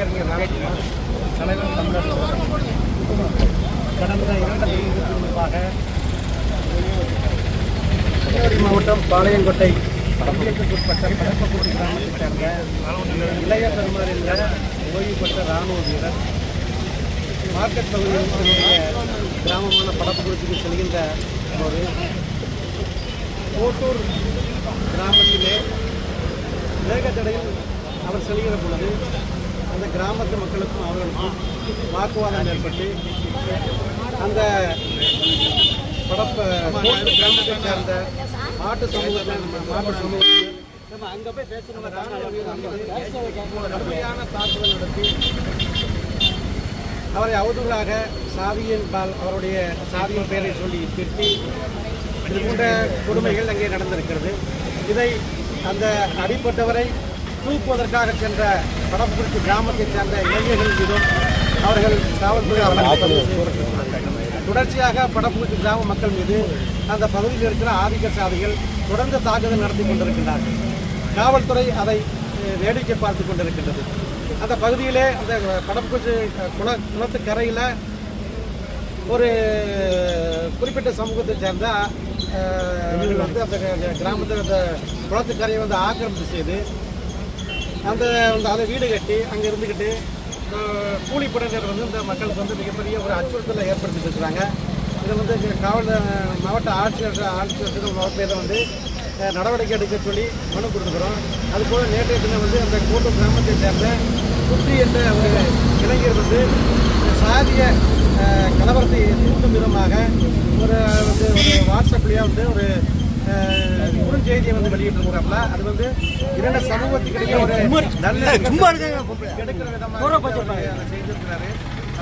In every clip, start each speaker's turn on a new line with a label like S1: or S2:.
S1: வழக்கறிஞர் தலைவர் தமிழர் கடந்த இரண்டு முன்பாக கன்னியாகுமரி மாவட்டம் பாளையங்கோட்டை பகுதிக்குட்பட்ட படப்பக்குடி கிராமத்தைச் சேர்ந்த இளைய பெருமாள் என்ற ஓய்வு பெற்ற இராணுவ வீரர் மார்க்கெட் பகுதியில் கிராமமான படப்பக்குறிச்சிக்கு செல்கின்ற போது கோட்டூர் கிராமத்திலே வேகத்தடையில் அவர் செல்கிற பொழுது கிராமத்து மக்களுக்கும் அவர்களுக்கும் வாக்குவாதம் ஏற்பட்டு அந்த படப்ப கிராமத்தை சேர்ந்த மாட்டு சமூகத்தை மாட்டு சமூகத்தினர் நம்ம அங்கே போய் பேசுகிறவங்க கடுமையான தாக்குதல் நடத்தி அவரை அவதூறாக சாதியின் பால் அவருடைய சாதியின் பெயரை சொல்லி திட்டி இது போன்ற கொடுமைகள் அங்கே நடந்திருக்கிறது. இதை அந்த அடிப்பட்டவரை தூக்குவதற்காக சென்ற படப்புக்குறிச்சி கிராமத்தைச் சேர்ந்த இளைஞர்கள் மீதும் அவர்கள் காவல்துறை அவர்கள் தொடர்ச்சியாக படப்புக்குறிச்சி கிராம மக்கள் மீது அந்த பகுதியில் இருக்கிற ஆதிக்க சாதிகள் தொடர்ந்து தாக்குதல் நடத்தி கொண்டிருக்கின்றார்கள். காவல்துறை அதை வேடிக்கை பார்த்து கொண்டிருக்கின்றது. அந்த பகுதியிலே அந்த படப்புக்குறிச்சி குள குளத்துக்கரையில் ஒரு குறிப்பிட்ட சமூகத்தை சேர்ந்த வந்து அந்த கிராமத்தில் அந்த குளத்துக்கரையை வந்து ஆக்கிரமிப்பு செய்து அந்த அந்த அதை வீடு கட்டி அங்கே இருந்துக்கிட்டு அஹ், கூலிப்படையினர் வந்து இந்த மக்களுக்கு வந்து மிகப்பெரிய ஒரு அச்சுறுத்தலை ஏற்படுத்திட்டு இருக்கிறாங்க. இதை வந்து காவல் மாவட்ட ஆட்சியர் ஆட்சியர்கள் மாவட்டத்தில் வந்து நடவடிக்கை எடுக்க சொல்லி மனு கொடுத்துக்கிறோம் அதுபோல் நேற்றைய தினம் வந்து அந்த கோட்டூர் கிராமத்தை சேர்ந்த குட்டி என்ற ஒரு இளைஞர் வந்து சாதிய கலவரத்தை தூண்டும் விதமாக ஒரு வந்து ஒரு வாட்ஸ்அப்லேயே வந்து ஒரு குறுஞ்செய்தியை வந்து வெளியிட்டிருக்கிறாப்புல அது வந்து இரண்டு சமூகத்துக்கிடையே ஒரு நல்ல கெடுக்கிற விதமாக செய்திருக்கிறாரு.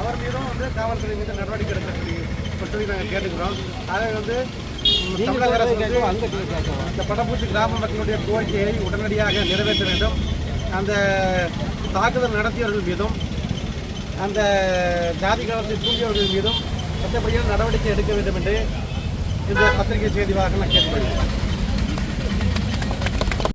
S1: அவர் மீதும் வந்து காவல்துறை மீது நடவடிக்கை எடுக்க சொல்லி சொல்லி நாங்கள் கேட்டுக்கிறோம். அதை வந்து தமிழக அரசு வந்து இந்த படப்பூச்சி கிராம மக்களுடைய கோரிக்கையை உடனடியாக நிறைவேற்ற வேண்டும். அந்த தாக்குதல் நடத்தியவர்கள் மீதும் அந்த ஜாதி காலத்தை தூண்டியவர்கள் மீதும் சட்டப்படியான நடவடிக்கை எடுக்க வேண்டும் என்று இந்த பத்திரிகை செய்தி வாக நான் கேட்டுக்கொள்கிறேன்.